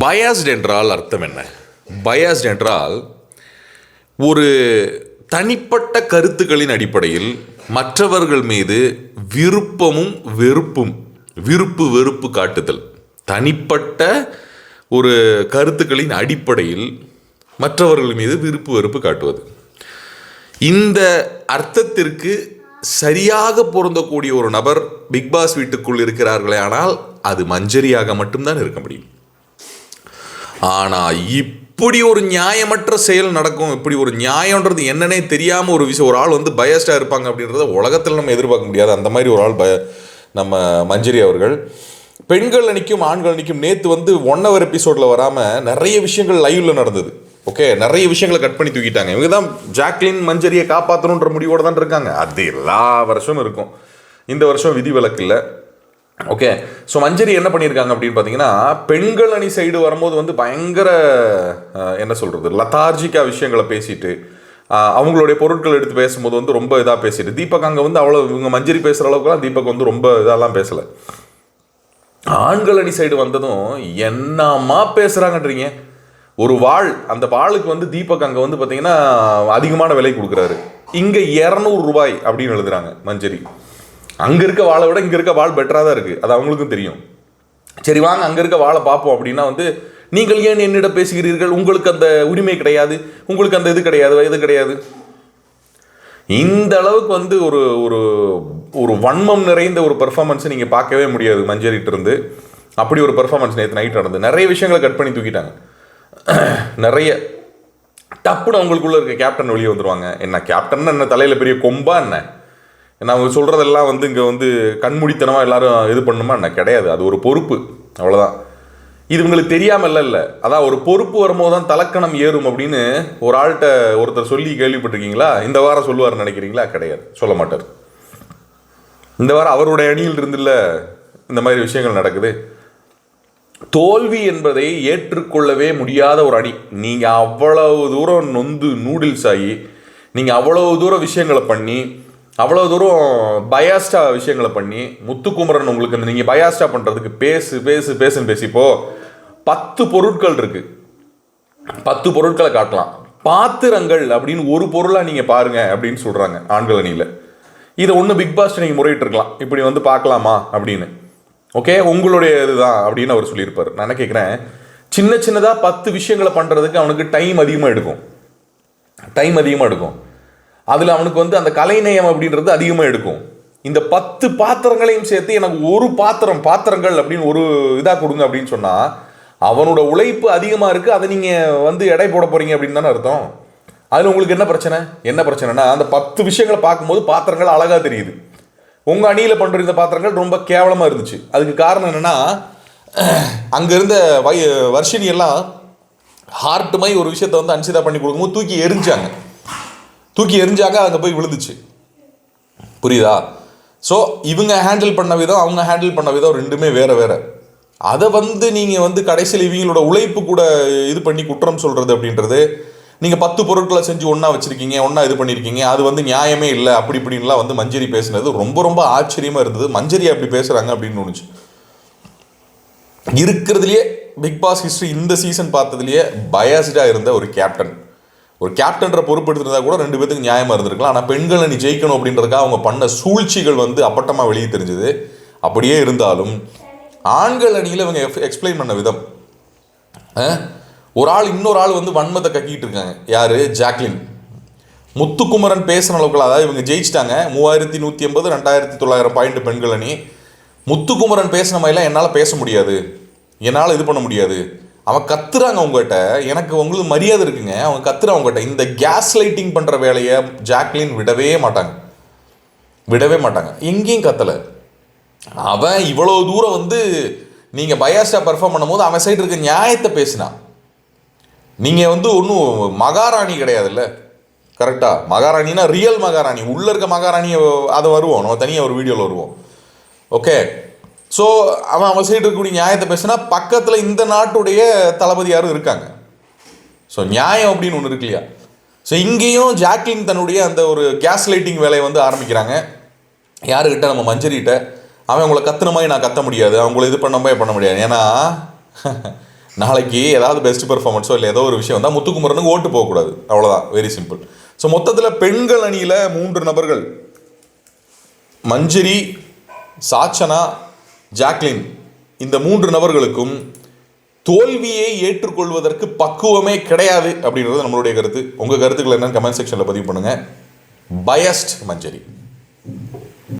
Biased என்றால் அர்த்தம் என்ன? பயாஸ்ட் என்றால் ஒரு தனிப்பட்ட கருத்துக்களின் அடிப்படையில் மற்றவர்கள் மீது விருப்பமும் வெறுப்பும் விருப்பு வெறுப்பு காட்டுதல். தனிப்பட்ட ஒரு கருத்துக்களின் அடிப்படையில் மற்றவர்கள் மீது விருப்பு வெறுப்பு காட்டுவது. இந்த அர்த்தத்திற்கு சரியாக பொருந்தக்கூடிய ஒரு நபர் பிக் பாஸ் வீட்டுக்குள் இருக்கிறார்களே ஆனால் அது மஞ்சரியாக மட்டும்தான் இருக்க முடியும். ஆனால் இப்படி ஒரு நியாயமற்ற செயல் நடக்கும் இப்படி ஒரு நியாயன்றது என்னன்னே தெரியாமல் ஒரு விஷயம் ஒரு ஆள் வந்து பயஸ்டாக இருப்பாங்க அப்படின்றத உலகத்தில் நம்ம எதிர்பார்க்க முடியாது. அந்த மாதிரி ஒரு ஆள் பய நம்ம மஞ்சரி அவர்கள். பெண்கள் அணிக்கும் ஆண்கள் அணிக்கும் நேற்று வந்து ஒன் ஹவர் எபிசோடில் வராமல் நிறைய விஷயங்கள் லைவில் நடந்தது. ஓகே நிறைய விஷயங்களை கட் பண்ணி தூக்கிட்டாங்க. இவங்க தான் ஜாக்லின் மஞ்சரியை காப்பாற்றணுன்ற முடிவோடு தான் இருக்காங்க. அது எல்லா வருஷமும் இருக்கும். இந்த வருஷம் விதி விலக்கு இல்லை. ஓகே ஸோ மஞ்சரி என்ன பண்ணியிருக்காங்க அப்படின்னு பார்த்தீங்கன்னா பெண்கள் அணி சைடு வரும்போது வந்து பயங்கர என்ன சொல்கிறது லத்தார்ஜிக்காக விஷயங்களை பேசிட்டு அவங்களுடைய பொருட்கள் எடுத்து பேசும்போது வந்து ரொம்ப இதாக பேசிட்டு தீபக் அங்கே வந்து அவ்வளோ இவங்க மஞ்சரி பேசுகிற அளவுக்குலாம் தீபக் வந்து ரொம்ப இதெல்லாம் பேசலை. ஆண்கள் அணி சைடு வந்ததும் என்னம்மா பேசுகிறாங்கன்றீங்க ஒரு வாள் அந்த வாளுக்கு வந்து தீபக் அங்கே வந்து பார்த்தீங்கன்னா அதிகமான விலை கொடுக்குறாரு. இங்கே இரநூறு ரூபாய் அப்படின்னு எழுதுறாங்க மஞ்சரி. அங்கே இருக்க வாழை விட இங்கே இருக்க வாள் பெட்டராக தான் இருக்குது அது அவங்களுக்கும் தெரியும். சரி வாங்க அங்கே இருக்க வாளை பார்ப்போம் அப்படின்னா வந்து நீங்கள் ஏன் என்னிடம் பேசுகிறீர்கள்? உங்களுக்கு அந்த உரிமை கிடையாது. உங்களுக்கு அந்த இது கிடையாது. இது கிடையாது. இந்த அளவுக்கு வந்து ஒரு ஒரு ஒரு வன்மம் நிறைந்த ஒரு பெர்ஃபார்மன்ஸை நீங்கள் பார்க்கவே முடியாது மஞ்சரிட்டிருந்து அப்படி ஒரு பெர்ஃபார்மன்ஸ் நேற்று நைட் நடந்து நிறைய விஷயங்களை கட் பண்ணி தூக்கிட்டாங்க. நிறைய டப்புன்னு அவங்களுக்குள்ள இருக்க கேப்டன் வெளியே வந்துருவாங்க. என்ன கேப்டன் என்ன தலையில் பெரிய கொம்பா என்ன? என்ன அவங்க சொல்கிறதெல்லாம் வந்து இங்கே வந்து கண்மூடித்தனமாக எல்லாரும் இது பண்ணுமா என்ன? கிடையாது. அது ஒரு பொறுப்பு. அவ்வளோதான் இது உங்களுக்கு தெரியாமல் இல்லை. அதான் ஒரு பொறுப்பு வரும்போது தான் தலக்கணம் ஏறும் அப்படின்னு ஒரு ஆள்கிட்ட ஒருத்தர் சொல்லி கேள்விப்பட்டிருக்கீங்களா? இந்த வாரம் சொல்லுவார் நினைக்கிறீங்களா? கிடையாது. சொல்ல மாட்டார். இந்த வாரம் அவருடைய அணியில் இருந்துல்ல இந்த மாதிரி விஷயங்கள் நடக்குது. தோல்வி என்பதை ஏற்றுக்கொள்ளவே முடியாத ஒரு அணி. நீங்கள் அவ்வளவு தூரம் நொந்து நூடுல்ஸ் ஆகி நீங்கள் அவ்வளவு தூரம் விஷயங்களை பண்ணி அவ்வளோ தூரம் பயாஸ்டா விஷயங்களை பண்ணி முத்துக்குமரன் உங்களுக்கு இந்த நீங்கள் பயாஸ்டா பண்ணுறதுக்கு பேசு பேசு பேசுன்னு பேசிப்போ பத்து பொருட்கள் இருக்குது பத்து பொருட்களை காட்டலாம். பாத்திரங்கள் அப்படின்னு ஒரு பொருளாக நீங்கள் பாருங்க அப்படின்னு சொல்கிறாங்க ஆண்கள் அணியில். இதை ஒன்று பிக் பாஸ்ட் நீங்கள் முறையிட்டு இருக்கலாம். இப்படி வந்து பார்க்கலாமா அப்படின்னு. ஓகே உங்களுடைய இதுதான் அப்படின்னு அவர் சொல்லியிருப்பார். நான் என்ன கேட்குறேன் சின்ன சின்னதாக பத்து விஷயங்களை பண்ணுறதுக்கு அவனுக்கு டைம் அதிகமாக எடுக்கும். டைம் அதிகமாக எடுக்கும். அதில் அவனுக்கு வந்து அந்த கலைநயம் அப்படின்றது அதிகமாக எடுக்கும். இந்த பத்து பாத்திரங்களையும் சேர்த்து எனக்கு ஒரு பாத்திரம் பாத்திரங்கள் அப்படின்னு ஒரு இதாக கொடுங்க அப்படின்னு சொன்னால் அவனோட உழைப்பு அதிகமாக இருக்குது அதை நீங்கள் வந்து எடை போட போகிறீங்க அப்படின்னு தானே அர்த்தம்? அதில் உங்களுக்கு என்ன பிரச்சனை? என்ன பிரச்சனைனா அந்த பத்து விஷயங்களை பார்க்கும்போது பாத்திரங்கள் அழகாக தெரியுது. உங்கள் அணியில் பண்ணுற இந்த பாத்திரங்கள் ரொம்ப கேவலமாக இருந்துச்சு. அதுக்கு காரணம் என்னென்னா அங்கே இருந்த வய வர்ஷினி எல்லாம் ஹார்ட் மாதிரி ஒரு விஷயத்தை வந்து அன்சிதா பண்ணி கொடுக்கும்போது தூக்கி எரிஞ்சாங்க. தூக்கி எரிஞ்சாங்க அங்கே போய் விழுந்துச்சு. புரியுதா? ஸோ இவங்க ஹேண்டில் பண்ண விதம் அவங்க ஹேண்டில் பண்ண விதம் ரெண்டுமே வேறு வேறு. அதை வந்து நீங்கள் வந்து கடைசியில் இவங்களோட உழைப்பு கூட இது பண்ணி குற்றம் சொல்கிறது அப்படின்றது நீங்கள் பத்து பொருட்களை செஞ்சு ஒன்றா வச்சுருக்கீங்க ஒன்றா இது பண்ணியிருக்கீங்க அது வந்து நியாயமே இல்லை அப்படி இப்படின்லாம் வந்து மஞ்சரி பேசுனது ரொம்ப ரொம்ப ஆச்சரியமாக இருந்தது. மஞ்சரி அப்படி பேசுகிறாங்க அப்படின்னு தோணுச்சு. இருக்கிறதுலையே பிக் பாஸ் ஹிஸ்ட்ரி இந்த சீசன் பார்த்ததுலையே பயாஸ்டாக இருந்த ஒரு கேப்டன் ஒரு கேப்டன்ற பொறுப்படுத்திருந்தா கூட ரெண்டு பேத்துக்கு நியாயமாக இருந்திருக்கலாம். ஆனால் பெண்கள் அணி ஜெயிக்கணும் அப்படின்றதுக்காக அவங்க பண்ண சூழ்ச்சிகள் வந்து அப்பட்டமாக வெளியே தெரிஞ்சுது. அப்படியே இருந்தாலும் ஆண்கள் அணியில் இவங்க எக்ஸ்பிளைன் பண்ண விதம். ஆ? ஒரு ஆள் இன்னொரு ஆள் வந்து வன்மத்தை கக்கிட்டு இருக்காங்க. யார்? ஜாக்லின். முத்துக்குமரன் பேசுன அளவுக்கு அதாவது இவங்க ஜெயிச்சிட்டாங்க. மூவாயிரத்தி நூற்றி எண்பது ரெண்டாயிரத்தி தொள்ளாயிரம் பாயிண்ட் பெண்கள் அணி. முத்துக்குமரன் பேசின மாதிரிலாம் என்னால் பேச முடியாது. என்னால் இது பண்ண முடியாது. அவன் கத்துறாங்க அவங்ககிட்ட எனக்கு உங்களுக்கு மரியாதை இருக்குங்க. அவங்க கத்துறான் அவங்ககிட்ட இந்த கேஸ் லைட்டிங் பண்ணுற வேலையை ஜாக்லின் விடவே மாட்டாங்க. விடவே மாட்டாங்க. எங்கேயும் கத்தலை. அவன் இவ்வளோ தூரம் வந்து நீங்கள் பயாஸ்டாக பெர்ஃபார்ம் பண்ணும்போது அவன் சைடு இருக்க நியாயத்தை பேசினான். நீங்கள் வந்து ஒன்றும் மகாராணி கிடையாதுல்ல? கரெக்டாக மகாராணினா ரியல் மகாராணி. உள்ளே இருக்க மகாராணியை அதை வருவோம். நம்ம தனியாக ஒரு வீடியோவில் வருவோம். ஓகே ஸோ அவன் அவன் சைடு இருக்கக்கூடிய நியாயத்தை பேசினா பக்கத்தில் இந்த நாட்டுடைய தளபதி யாரும் இருக்காங்க. ஸோ நியாயம் அப்படின்னு ஒன்று இருக்கு இல்லையா? ஸோ இங்கேயும் ஜாக்லின் தன்னுடைய அந்த ஒரு கேஸ் லைட்டிங் வேலையை வந்து ஆரம்பிக்கிறாங்க. யாருக்கிட்ட நம்ம மஞ்சரிட்ட. அவன் உங்களை கத்துன மாதிரி நான் கத்த முடியாது. அவங்கள இது பண்ண மாதிரி பண்ண முடியாது. ஏன்னா நாளைக்கு ஏதாவது பெஸ்ட் பெர்ஃபார்மன்ஸோ இல்லை ஏதோ ஒரு விஷயம் வந்தால் முத்துக்குமரனுக்கு ஓட்டு போகக்கூடாது அவ்வளோதான் வெரி சிம்பிள் ஸோ மொத்தத்தில் பெண்கள் அணியில் மூன்று நபர்கள். மஞ்சரி சாச்சனா ஜாக்லின். இந்த மூன்று நபர்களுக்கும் தோல்வியை ஏற்றுக்கொள்வதற்கு பக்குவமே கிடையாது அப்படின்றது நம்மளுடைய கருத்து. உங்கள் கருத்துக்கள் என்னன்னு கமெண்ட் செக்ஷனில் பதிவு பண்ணுங்கள் பயஸ்ட் மஞ்சரி.